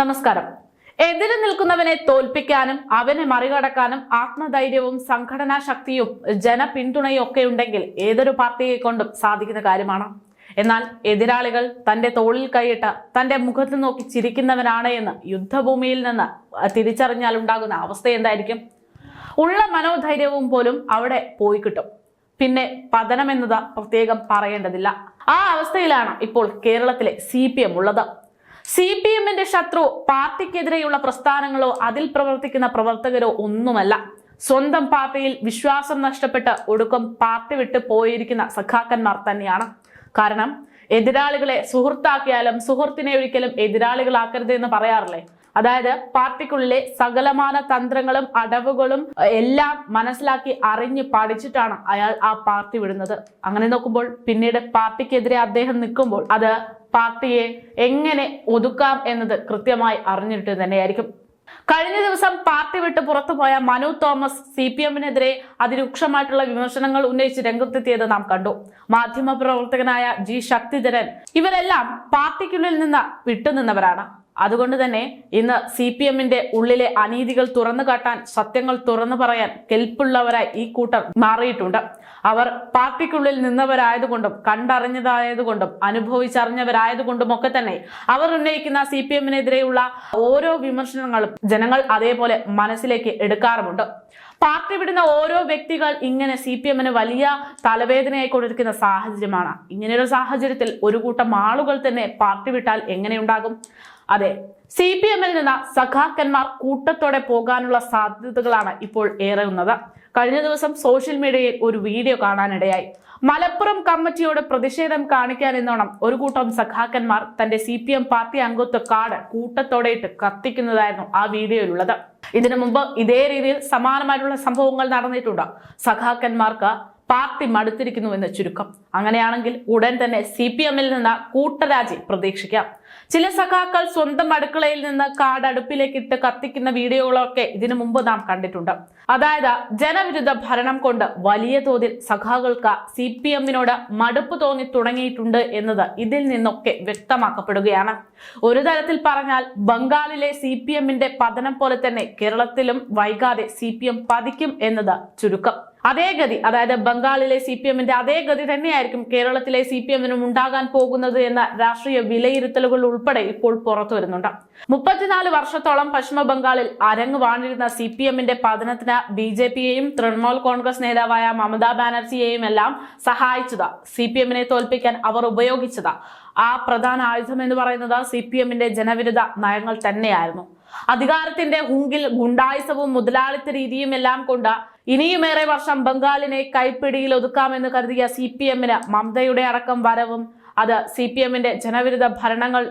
നമസ്കാരം. എതിരെ നിൽക്കുന്നവനെ തോൽപ്പിക്കാനും അവനെ മറികടക്കാനും ആത്മധൈര്യവും സംഘടനാ ശക്തിയും ജനപിന്തുണയും ഒക്കെ ഉണ്ടെങ്കിൽ ഏതൊരു പാർട്ടിയെ കൊണ്ടും സാധിക്കുന്ന കാര്യമാണ്. എന്നാൽ എതിരാളികൾ തന്റെ തോളിൽ കൈയിട്ട് തന്റെ മുഖത്ത് നോക്കി ചിരിക്കുന്നവനാണ് എന്ന് യുദ്ധഭൂമിയിൽ നിന്ന് തിരിച്ചറിഞ്ഞാൽ ഉണ്ടാകുന്ന അവസ്ഥ എന്തായിരിക്കും? ഉള്ള മനോധൈര്യവും പോലും അവിടെ പോയി കിട്ടും. പിന്നെ പതനം എന്നത് പ്രത്യേകം പറയേണ്ടതില്ല. ആ അവസ്ഥയിലാണ് ഇപ്പോൾ കേരളത്തിലെ സി ഉള്ളത്. സി പി എമ്മിന്റെ ശത്രു പാർട്ടിക്കെതിരെയുള്ള പ്രസ്ഥാനങ്ങളോ അതിൽ പ്രവർത്തിക്കുന്ന പ്രവർത്തകരോ ഒന്നുമല്ല. സ്വന്തം പാർട്ടിയിൽ വിശ്വാസം നഷ്ടപ്പെട്ട് ഒടുക്കം പാർട്ടി വിട്ട് പോയിരിക്കുന്ന സഖാക്കന്മാർ തന്നെയാണ്. കാരണം എതിരാളികളെ സുഹൃത്താക്കിയാലും സുഹൃത്തിനെ ഒരിക്കലും എതിരാളികളാക്കരുത് എന്ന് പറയാറില്ലേ? അതായത് പാർട്ടിക്കുള്ളിലെ സകലമാന തന്ത്രങ്ങളും അടവുകളും എല്ലാം മനസ്സിലാക്കി അറിഞ്ഞ് പഠിച്ചിട്ടാണ് അയാൾ ആ പാർട്ടി വിടുന്നത്. അങ്ങനെ നോക്കുമ്പോൾ പിന്നീട് പാർട്ടിക്കെതിരെ അദ്ദേഹം നിൽക്കുമ്പോൾ അത് പാർട്ടിയെ എങ്ങനെ ഒതുക്കാം എന്നത് കൃത്യമായി അറിഞ്ഞിട്ട് തന്നെയായിരിക്കും. കഴിഞ്ഞ ദിവസം പാർട്ടി വിട്ട് പുറത്തുപോയ മനു തോമസ് സി പി എമ്മിനെതിരെ അതിരൂക്ഷമായിട്ടുള്ള വിമർശനങ്ങൾ ഉന്നയിച്ച് രംഗത്തെത്തിയത് നാം കണ്ടു. മാധ്യമ പ്രവർത്തകനായ ജി ശക്തിധരൻ. ഇവരെല്ലാം പാർട്ടിക്കുള്ളിൽ നിന്ന് വിട്ടുനിന്നവരാണ്. അതുകൊണ്ട് തന്നെ ഇന്ന് സി പി എമ്മിന്റെ ഉള്ളിലെ അനീതികൾ തുറന്നു കാട്ടാൻ സത്യങ്ങൾ തുറന്നു പറയാൻ കെൽപ്പുള്ളവരായി ഈ കൂട്ടർ മാറിയിട്ടുണ്ട്. അവർ പാർട്ടിക്കുള്ളിൽ നിന്നവരായതുകൊണ്ടും കണ്ടറിഞ്ഞതായതുകൊണ്ടും അനുഭവിച്ചറിഞ്ഞവരായതുകൊണ്ടും ഒക്കെ തന്നെ അവർ ഉന്നയിക്കുന്ന സി പി എമ്മിനെതിരെയുള്ള ഓരോ വിമർശനങ്ങളും ജനങ്ങൾ അതേപോലെ മനസ്സിലേക്ക് എടുക്കാറുമുണ്ട്. പാർട്ടി വിടുന്ന ഓരോ വ്യക്തികൾ ഇങ്ങനെ സി പി എമ്മിന് വലിയ തലവേദനയായി കൊടുക്കുന്ന സാഹചര്യമാണ്. ഇങ്ങനെയൊരു സാഹചര്യത്തിൽ ഒരു കൂട്ടം ആളുകൾ തന്നെ പാർട്ടി വിട്ടാൽ എങ്ങനെയുണ്ടാകും? അതെ സി പി എമ്മിൽ നിന്ന് സഖാക്കന്മാർ കൂട്ടത്തോടെ പോകാനുള്ള സാധ്യതകളാണ് ഇപ്പോൾ ഏറെയുന്നത് കഴിഞ്ഞ ദിവസം സോഷ്യൽ മീഡിയയിൽ ഒരു വീഡിയോ കാണാനിടയായി. മലപ്പുറം കമ്മിറ്റിയോട് പ്രതിഷേധം കാണിക്കാൻ എന്നോണം ഒരു കൂട്ടം സഖാക്കന്മാർ തന്റെ സി പാർട്ടി അംഗത്വ കാർഡ് കൂട്ടത്തോടെയിട്ട് കത്തിക്കുന്നതായിരുന്നു ആ വീഡിയോയിലുള്ളത്. ഇതിനു മുമ്പ് ഇതേ രീതിയിൽ സമാനമായിട്ടുള്ള സംഭവങ്ങൾ നടന്നിട്ടുണ്ട്. സഖാക്കന്മാർക്ക് പാർട്ടി മടുത്തിരിക്കുന്നു എന്ന് ചുരുക്കം. അങ്ങനെയാണെങ്കിൽ ഉടൻ തന്നെ സി പി എമ്മിൽ നിന്ന് കൂട്ടരാജി പ്രതീക്ഷിക്കാം. ചില സഖാക്കൾ സ്വന്തം അടുക്കളയിൽ നിന്ന് കാട് അടുപ്പിലേക്ക് ഇട്ട് കത്തിക്കുന്ന വീഡിയോകളൊക്കെ ഇതിനു മുമ്പ് നാം കണ്ടിട്ടുണ്ട്. അതായത് ജനവിരുദ്ധ ഭരണം കൊണ്ട് വലിയ തോതിൽ സഖാക്കൾക്ക് സി പി എമ്മിനോട് മടുപ്പ് തോന്നി തുടങ്ങിയിട്ടുണ്ട് എന്നത് ഇതിൽ നിന്നൊക്കെ വ്യക്തമാക്കപ്പെടുകയാണ്. ഒരു തരത്തിൽ പറഞ്ഞാൽ ബംഗാളിലെ സി പി എമ്മിന്റെ പതനം പോലെ തന്നെ കേരളത്തിലും വൈകാതെ സി പി എം പതിക്കും എന്നത് ചുരുക്കം. അതേ ഗതി അതായത് ബംഗാളിലെ സി പി എമ്മിന്റെ അതേ ഗതി തന്നെയായിരിക്കും കേരളത്തിലെ സി പി എമ്മിനും ഉണ്ടാകാൻ പോകുന്നത് എന്ന രാഷ്ട്രീയ വിലയിരുത്തലുകൾ ഉൾപ്പെടെ ഇപ്പോൾ പുറത്തു വരുന്നുണ്ട്. മുപ്പത്തിനാല് വർഷത്തോളം പശ്ചിമ ബംഗാളിൽ അരങ്ങ് വാണിരുന്ന സി പി എമ്മിന്റെ പതനത്തിന് ബി ജെ പിയെയും തൃണമൂൽ കോൺഗ്രസ് നേതാവായ മമതാ ബാനർജിയെയും എല്ലാം സഹായിച്ചതാ. സി പി എമ്മിനെ തോൽപ്പിക്കാൻ അവർ ഉപയോഗിച്ചതാ. ആ പ്രധാന ആയുധം എന്ന് പറയുന്നത് സി പി എമ്മിന്റെ ജനവിരുദ്ധ നയങ്ങൾ തന്നെയായിരുന്നു. അധികാരത്തിന്റെ ഹുങ്കിൽ ഗുണ്ടായുസവും മുതലാളിത്ത രീതിയും എല്ലാം കൊണ്ട് ഇനിയുമേറെ വർഷം ബംഗാളിനെ കൈപ്പിടിയിൽ ഒതുക്കാമെന്ന് കരുതിയ സി പി എമ്മിന് മമതയുടെ അടക്കം വരവും അത് സി പി എമ്മിന്റെ ജനവിരുദ്ധ ഭരണങ്ങൾ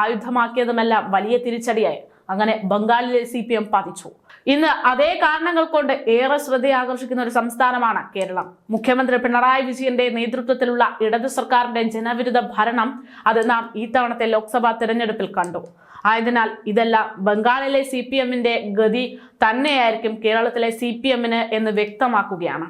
ആയുധമാക്കിയതുമെല്ലാം വലിയ തിരിച്ചടിയായി. അങ്ങനെ ബംഗാളിലെ സി പി എം പതിച്ചു. ഇന്ന് അതേ കാരണങ്ങൾ കൊണ്ട് ഏറെ ശ്രദ്ധ ആകർഷിക്കുന്ന ഒരു സംസ്ഥാനമാണ് കേരളം. മുഖ്യമന്ത്രി പിണറായി വിജയന്റെ നേതൃത്വത്തിലുള്ള ഇടതു സർക്കാരിന്റെ ജനവിരുദ്ധ ഭരണം അത് നാം ഈ തവണത്തെ ലോക്സഭാ തെരഞ്ഞെടുപ്പിൽ കണ്ടു. ആയതിനാൽ ഇതെല്ലാം ബംഗാളിലെ സി പി എമ്മിന്റെ ഗതി തന്നെയായിരിക്കും കേരളത്തിലെ സി പി എമ്മിന് എന്ന് വ്യക്തമാക്കുകയാണ്.